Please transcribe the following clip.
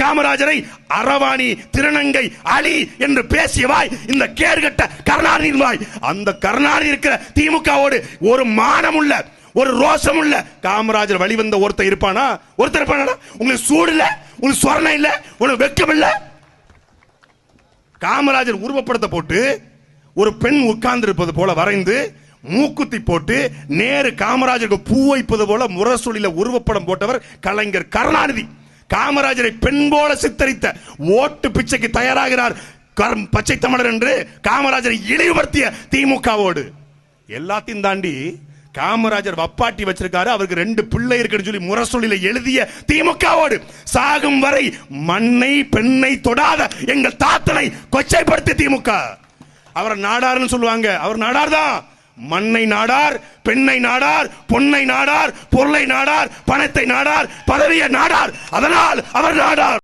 காமராஜரை அரவாணி திருநங்கை அலி என்று பேசியவாய் இந்த கேர்கட்ட கருணாநிதி வாய். அந்த கருணாநிதி இருக்கிற திமுகவோடு ஒரு மானமுள்ள ஒரு ரோஷம் உள்ள காமராஜர் வழிவந்த ஒருத்தர் இருப்பானா? ஒருத்தர் இருப்பானா உங்களுக்கு சூடு இல்ல? உங்களுக்கு சொரணை இல்ல? உங்களுக்கு வெக்கம் இல்ல? காமராஜர் உருவப்படத்தை போட்டு ஒரு பெண் உட்கார்ந்து இருப்பது போல வரைந்து மூக்குத்தி போட்டு நேரு காமராஜருக்கு பூ வைப்பது போல முரசொலியில உருவப்படம் போட்டவர் கலைஞர் கருணாநிதி. காமராஜரை பெண் போல சித்தரித்த ஓட்டு பிச்சைக்கு தயாராகிறார் கரம் பச்சை தமிழர் என்று காமராஜரை இழிவுபடுத்திய திமுகவோடு. எல்லாத்தையும் தாண்டி காமராஜர் வப்பாட்டி வச்சிருக்காரு. அவருக்கு ரெண்டு பிள்ளை இருக்குன்னு சொல்லி முரசொலியில எழுதிய திமுகவோடு. சாகும் வரை மண்ணை பெண்ணை தொடாத எங்கள் தாத்தனை கொச்சைப்படுத்திய திமுக. அவரை நாடாருன்னு சொல்லுவாங்க. அவர் நாடார் தான். மண்ணை நாடார் பெண்ணை நாடார் பொன்னை நாடார் பொருளை நாடார் பணத்தை நாடார் பதவியை நாடார். அதனால் அவர் நாடார்.